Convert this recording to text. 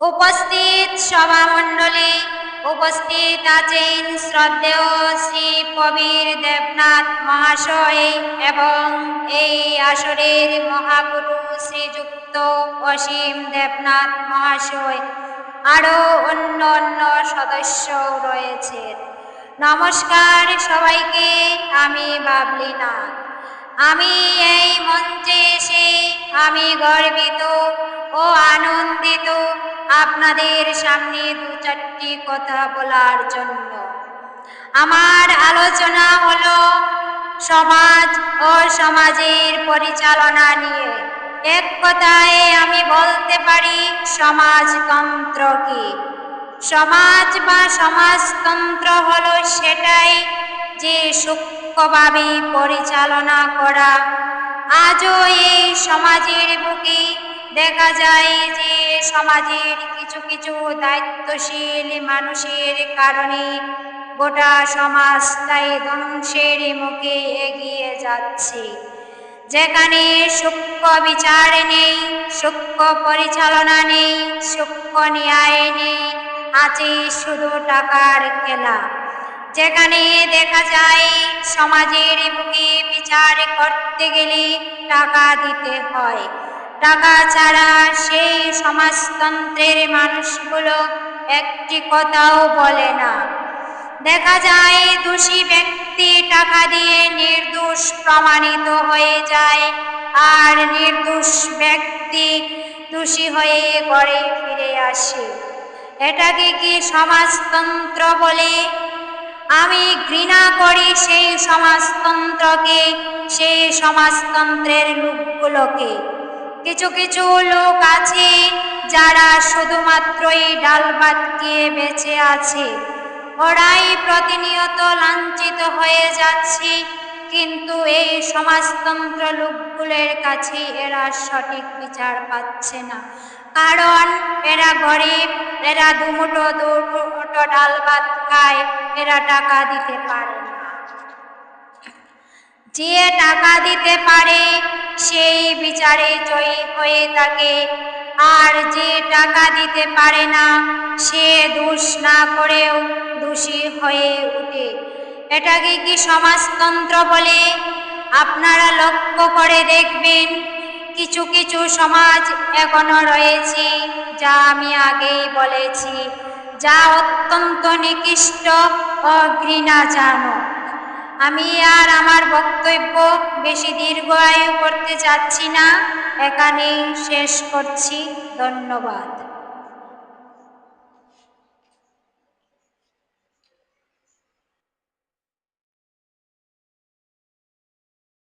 উপস্থিত সভামণ্ডলী, উপস্থিত আছেন শ্রদ্ধেয় শ্রী কবির দেবনাথ মহাশয় এবং এই আসরের মহাগুরু শ্রীযুক্ত অসীম দেবনাথ মহাশয়। আরও অন্য অন্য সদস্যও রয়েছেন নমস্কার সবাইকে, আমি বাবলি নাথ আমি এই মঞ্চে এসে আমি গর্বিত ও আনন্দিত আপনাদের সামনে দু চারটি কথা বলার জন্য। আমার আলোচনা হলো সমাজ ও সমাজের পরিচালনা নিয়ে। এক কথায় আমি বলতে পারি সমাজতন্ত্র কি সমাজ বা সমাজতন্ত্র হলো সেটাই যে সূক্ষ্মভাবে পরিচালনা করা। আজও এই সমাজের বুকে দেখা যায় যে সমাজের কিছু কিছু দায়িত্বশীল মানুষের কারণে গোটা সমাজ তাই ধ্বংসের মুখে এগিয়ে যাচ্ছে। যেখানে সূক্ষ্ম বিচার নেই, সূক্ষ্ম পরিচালনা নেই, সূক্ষ্ম ন্যায় নেই, আছে শুধু টাকার খেলা। যেখানে দেখা যায়, সমাজের বুকে বিচার করতে গেলে টাকা দিতে হয়। টাকা ছাড়া সমাজতন্ত্রের মানুষগুলো একটি কথাও বলে না। দেখা যায়, দোষী ব্যক্তি টাকা দিয়ে নির্দোষ প্রমাণিত হয়ে যায় আর নির্দোষ ব্যক্তি দোষী হয়ে ঘরে ফিরে আসে। এটাকে কি সমাজতন্ত্র বলে? আমি ঘৃণা করি সেই সমাজতন্ত্রকে, সেই সমাজতন্ত্রের লোকগুলোকে। কিছু কিছু লোক আছে যারা শুধুমাত্রই ডাল ভাত খেয়ে বেঁচে আছে। ওরাই প্রতিনিয়ত লাঞ্ছিত হয়ে যাচ্ছে, কিন্তু এই সমাজতন্ত্র লোকগুলোর কাছে এরা সঠিক বিচার পাচ্ছে না। কারণ এরা গরিব, এরা দুমুটো দুমুটো ডাল ভাত খায়, এরা টাকা দিতে পারে না। যে টাকা দিতে পারে সেই বিচারে জয়ী হয়ে থাকে। আর যে টাকা দিতে পারে না, সে দোষ না করেও দোষী হয়ে উঠে এটাকে কি সমাজতন্ত্র বলে? আপনারা লক্ষ্য করে দেখবেন, কিছু কিছু সমাজ এখনও রয়েছে, যা আমি আগেই বলেছি। যা অত্যন্ত নিকৃষ্ট ও ঘৃণাজনক আমি আর আমার বক্তব্য বেশি দীর্ঘায়ু করতে চাচ্ছি না। এখানেই শেষ করছি। ধন্যবাদ।